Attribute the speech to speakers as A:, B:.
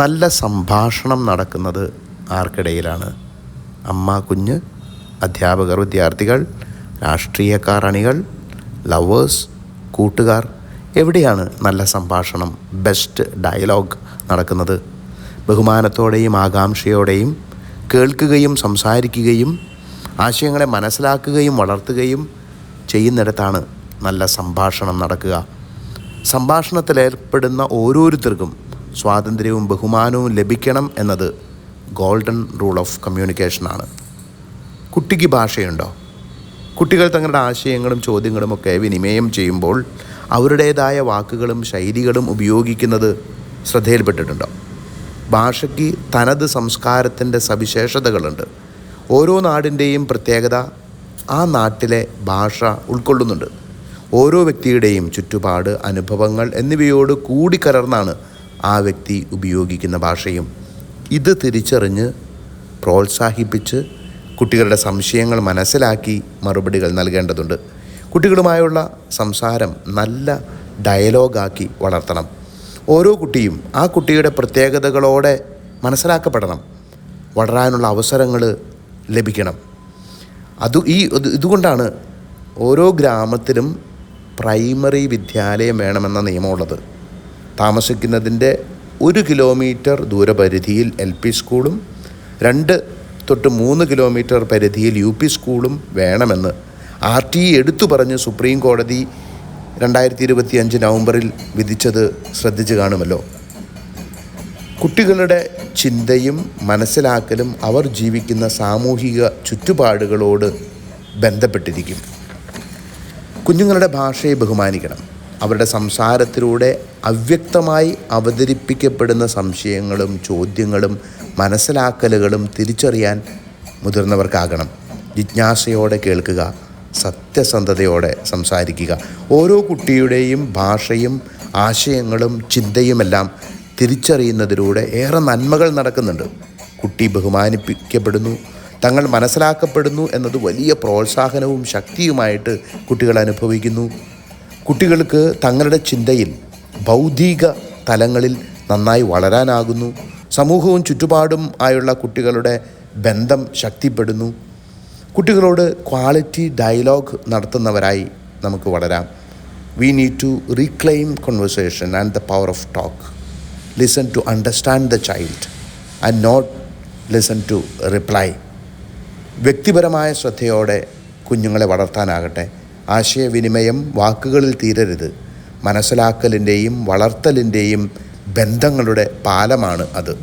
A: നല്ല സംഭാഷണം നടക്കുന്നത് ആർക്കിടയിലാണ്. അമ്മ കുഞ്ഞ് അധ്യാപകർ വിദ്യാർത്ഥികൾ രാഷ്ട്രീയക്കാർ അണികൾ ലവേഴ്സ് കൂട്ടുകാർ. എവിടെയാണ് നല്ല സംഭാഷണം ബെസ്റ്റ് ഡയലോഗ് നടക്കുന്നത്? ബഹുമാനത്തോടെയും ആകാംക്ഷയോടെയും കേൾക്കുകയും സംസാരിക്കുകയും ആശയങ്ങളെ മനസ്സിലാക്കുകയും വളർത്തുകയും ചെയ്യുന്നിടത്താണ് നല്ല സംഭാഷണം നടക്കുക. സംഭാഷണത്തിലേർപ്പെടുന്ന ഓരോരുത്തർക്കും സ്വാതന്ത്ര്യവും ബഹുമാനവും ലഭിക്കണം എന്നത് ഗോൾഡൻ റൂൾ ഓഫ് കമ്മ്യൂണിക്കേഷനാണ്. കുട്ടിക്ക് ഭാഷയുണ്ടോ? കുട്ടികൾ തങ്ങളുടെ ആശയങ്ങളും ചോദ്യങ്ങളും ഒക്കെ വിനിമയം ചെയ്യുമ്പോൾ അവരുടേതായ വാക്കുകളും ശൈലികളും ഉപയോഗിക്കുന്നത് ശ്രദ്ധയിൽപ്പെട്ടിട്ടുണ്ടോ? ഭാഷയ്ക്ക് തനത് സംസ്കാരത്തിന്റെ സവിശേഷതകളുണ്ട്. ഓരോ നാടിന്റെയും പ്രത്യേകത ആ നാട്ടിലെ ഭാഷ ഉൾക്കൊള്ളുന്നുണ്ട്. ഓരോ വ്യക്തിയുടെയും ചുറ്റുപാട് അനുഭവങ്ങൾ എന്നിവയോട് കൂടിക്കലർന്നാണ് ആ വ്യക്തി ഉപയോഗിക്കുന്ന ഭാഷയും. ഇത് തിരിച്ചറിഞ്ഞ് പ്രോത്സാഹിപ്പിച്ച് കുട്ടികളുടെ സംശയങ്ങൾ മനസ്സിലാക്കി മറുപടികൾ നൽകേണ്ടതുണ്ട്. കുട്ടികളുമായുള്ള സംസാരം നല്ല ഡയലോഗാക്കി വളർത്തണം. ഓരോ കുട്ടിയും ആ കുട്ടിയുടെ പ്രത്യേകതകളോടെ മനസ്സിലാക്കപ്പെടണം. വളരാനുള്ള അവസരങ്ങൾ ലഭിക്കണം. അത് ഈ ഇതുകൊണ്ടാണ് ഓരോ ഗ്രാമത്തിലും പ്രൈമറി വിദ്യാലയം വേണമെന്ന നിയമമുള്ളത്. താമസിക്കുന്നതിന്റെ ഒരു കിലോമീറ്റർ ദൂരപരിധിയിൽ എൽ പി സ്കൂളും രണ്ട് തൊട്ട് മൂന്ന് കിലോമീറ്റർ പരിധിയിൽ യു പി സ്കൂളും വേണമെന്ന് ആർ ടി എടുത്തു പറഞ്ഞ് സുപ്രീം കോടതി രണ്ടായിരത്തി ഇരുപത്തി അഞ്ച് നവംബറിൽ വിധിച്ചത് ശ്രദ്ധിച്ചു കാണുമല്ലോ. കുട്ടികളുടെ ചിന്തയും മനസ്സിലാക്കലും അവർ ജീവിക്കുന്ന സാമൂഹിക ചുറ്റുപാടുകളോട് ബന്ധപ്പെട്ടിരിക്കും. കുഞ്ഞുങ്ങളുടെ ഭാഷയെ ബഹുമാനിക്കണം. അവരുടെ സംസാരത്തിലൂടെ അവ്യക്തമായി അവതരിപ്പിക്കപ്പെടുന്ന സംശയങ്ങളും ചോദ്യങ്ങളും മനസ്സിലാക്കലുകളും തിരിച്ചറിയാൻ മുതിർന്നവർക്കാകണം. ജിജ്ഞാസയോടെ കേൾക്കുക സത്യസന്ധതയോടെ സംസാരിക്കുക. ഓരോ കുട്ടിയുടെയും ഭാഷയും ആശയങ്ങളും ചിന്തയുമെല്ലാം തിരിച്ചറിയുന്നതിലൂടെ ഏറെ നന്മകൾ നടക്കുന്നുണ്ട്. കുട്ടി ബഹുമാനിപ്പിക്കപ്പെടുന്നു തങ്ങൾ മനസ്സിലാക്കപ്പെടുന്നു എന്നത് വലിയ പ്രോത്സാഹനവും ശക്തിയുമായിട്ട് കുട്ടികൾ അനുഭവിക്കുന്നു. കുട്ടികൾക്ക് തങ്ങളുടെ ചിന്തയിൽ ബൗദ്ധിക തലങ്ങളിൽ നന്നായി വളരാനാകുന്നു. സമൂഹവും ചുറ്റുപാടും ആയുള്ള കുട്ടികളുടെ ബന്ധം ശക്തിപ്പെടുന്നു. കുട്ടികളോട് ക്വാളിറ്റി ഡയലോഗ് നടത്തുന്നവരായി നമുക്ക് വളരാം. We need to reclaim conversation and the power of talk listen to understand the child and not listen to reply വ്യക്തിപരമായ ശ്രദ്ധയോടെ കുഞ്ഞുങ്ങളെ വളർത്താനാകട്ടെ. ആശയവിനിമയം വാക്കുകളിൽ തീരരുത്. മനസ്സിലാക്കലിന്റെയും വളർത്തലിന്റെയും ബന്ധങ്ങളുടെ പാലമാണ് അത്.